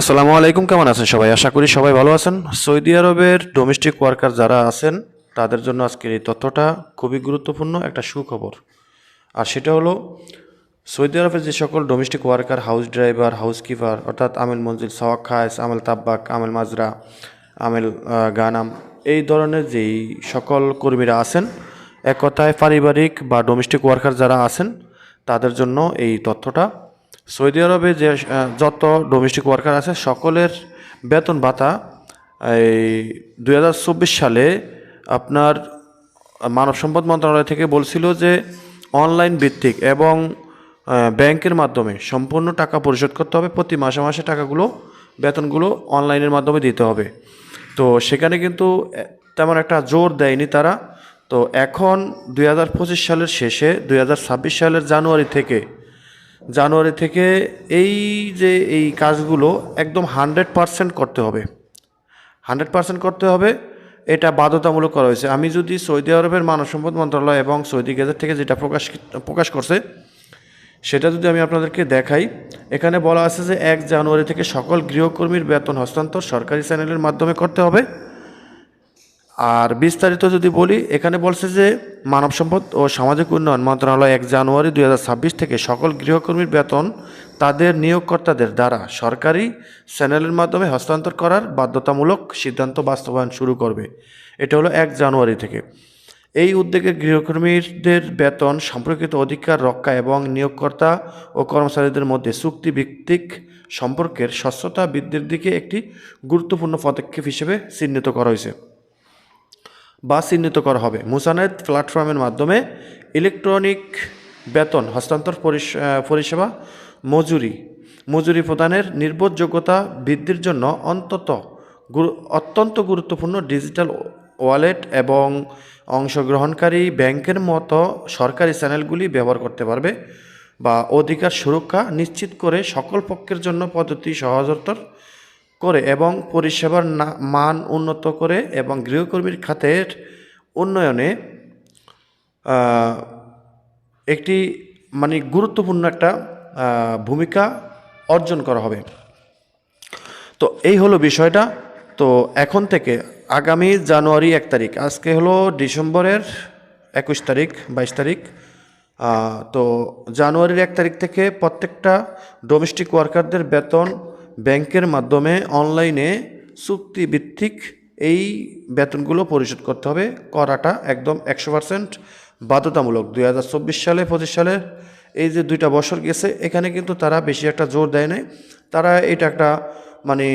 আসসালামু আলাইকুম, কেমন আছেন সবাই? আশা করি সবাই ভালো আছেন। সৌদি আরবের ডোমেস্টিক ওয়ার্কার যারা আছেন, তাদের জন্য আজকের এই তথ্যটা খুবই গুরুত্বপূর্ণ একটা সুখবর। আর সেটা হলো, সৌদি আরবের যে সকল domestic worker house driver housekeeper অর্থাৎ আমেল মঞ্জিল, সওয়াক খায়েস, আমেল তাব্বাক, আমেল মাজরা, আমেল গানাম, এই ধরনের যেই সকল কর্মীরা আছেন এক কথায় পারিবারিক বা ডোমেস্টিক ওয়ার্কার যারা আছেন, তাদের জন্য এই তথ্যটা সৌদি আরবে যে যত ডোমেস্টিক ওয়ার্কার আছে, সকলের বেতন ভাতা, এই দুই হাজার চব্বিশ সালে আপনার মানব সম্পদ মন্ত্রণালয় থেকে বলছিল যে অনলাইন ভিত্তিক এবং ব্যাংকের মাধ্যমে সম্পূর্ণ টাকা পরিশোধ করতে হবে। প্রতি মাসে মাসে টাকাগুলো, বেতনগুলো অনলাইনের মাধ্যমে দিতে হবে। তো সেখানে কিন্তু তেমন একটা জোর দেয়নি তারা। তো এখন দু হাজার পঁচিশ সালের শেষে, দুই হাজার ছাব্বিশ সালের জানুয়ারি থেকে জানুয়ারি থেকে এই যে এই কাজগুলো একদম হান্ড্রেড পারসেন্ট করতে হবে। হান্ড্রেড পার্সেন্ট করতে হবে, এটা বাধ্যতামূলক করা হয়েছে। আমি যদি সৌদি আরবের মানব সম্পদ মন্ত্রণালয় এবং সৌদি গেজেট থেকে যেটা প্রকাশ প্রকাশ করছে, সেটা যদি আমি আপনাদেরকে দেখাই, এখানে বলা আছে যে এক জানুয়ারি থেকে সকল গৃহকর্মীর বেতন হস্তান্তর সরকারি চ্যানেলের মাধ্যমে করতে হবে। আর বিস্তারিত যদি বলি, এখানে বলছে যে মানব সম্পদ ও সামাজিক উন্নয়ন মন্ত্রণালয় এক জানুয়ারি দু হাজার ছাব্বিশ থেকে সকল গৃহকর্মীর বেতন তাদের নিয়োগকর্তাদের দ্বারা সরকারি চ্যানেলের মাধ্যমে হস্তান্তর করার বাধ্যতামূলক সিদ্ধান্ত বাস্তবায়ন শুরু করবে। এটা হলো এক জানুয়ারি থেকে। এই উদ্যোগে গৃহকর্মীদের বেতন, সম্পর্কিত অধিকার রক্ষা এবং নিয়োগকর্তা ও কর্মচারীদের মধ্যে চুক্তিভিত্তিক সম্পর্কের স্বচ্ছতা বৃদ্ধির দিকে একটি গুরুত্বপূর্ণ পদক্ষেপ হিসেবে চিহ্নিত করা হয়েছে। বা চিহ্নিত করা হবে মুসানেদ প্ল্যাটফর্মের মাধ্যমে ইলেকট্রনিক বেতন, হস্তান্তর পরিষ- পরিষেবা, মজুরি মজুরি প্রদানের নির্ভরযোগ্যতা বৃদ্ধির জন্য অন্তত অত্যন্ত গুরুত্বপূর্ণ ডিজিটাল ওয়ালেট এবং অংশগ্রহণকারী ব্যাংকের মতো সরকারি চ্যানেলগুলি ব্যবহার করতে পারবে বা অধিকার সুরক্ষা নিশ্চিত করে সকল পক্ষের জন্য পদ্ধতি সহজতর করে এবং পরিষেবার মান উন্নত করে এবং গৃহকর্মীর খাতের উন্নয়নে একটি মানে গুরুত্বপূর্ণ একটা ভূমিকা অর্জন করা হবে। তো এই হলো বিষয়টা। তো এখন থেকে আগামী জানুয়ারি এক তারিখ, আজকে হলো ডিসেম্বরের একুশ তারিখ, বাইশ তারিখ। তো জানুয়ারির এক তারিখ থেকে প্রত্যেকটা ডোমেস্টিক ওয়ার্কারদের বেতন ব্যাংকের মাধ্যমে অনলাইনে চুক্তিভিত্তিক এই বেতনগুলো পরিশোধ করতে হবে। করাটা একদম একশো পার্সেন্ট বাধ্যতামূলক। দুই হাজার চব্বিশ সালে, পঁচিশ সালে এই যে দুইটা বছর গেছে, এখানে কিন্তু তারা বেশি একটা জোর দেয় নাই। তারা এটা একটা মানে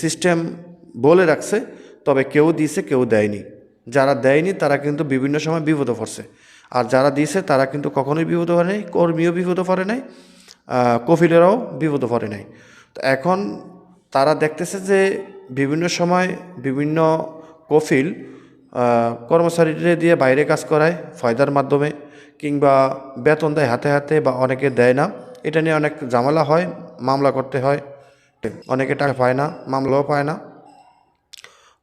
সিস্টেম বলে রাখছে, তবে কেউ দিয়েছে, কেউ দেয়নি। যারা দেয়নি, তারা কিন্তু বিভিন্ন সময় বিপদে পড়ছে। আর যারা দিয়েছে, তারা কিন্তু কখনোই বিপদে পড়ে নাই, কর্মীও বিপদে পড়ে নাই কফিলেরাও বিপদে পড়ে নাই। এখন তারা দেখতেছে যে বিভিন্ন সময় বিভিন্ন কফিল কর্মচারীদের দিয়ে বাইরে কাজ করায় ফয়দার মাধ্যমে কিংবা বেতন দেয় হাতে হাতে বা অনেকে দেয় না। এটা নিয়ে অনেক ঝামেলা হয়, মামলা করতে হয়। অনেকে টাকা পায় না, মামলাও পায় না।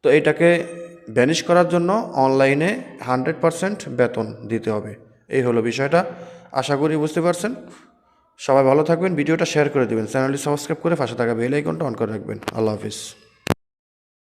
তো এটাকে ব্যানিশ করার জন্য অনলাইনে হান্ড্রেড পারসেন্ট বেতন দিতে হবে। এই হলো বিষয়টা। আশা করি বুঝতে পারছেন। সবাই ভালো থাকবেন, ভিডিওটা শেয়ার করে দেবেন চ্যানেলটি সাবস্ক্রাইব করে পাশে থাকা বেল আইকনটা অন করে রাখবেন। আল্লাহ হাফিজ।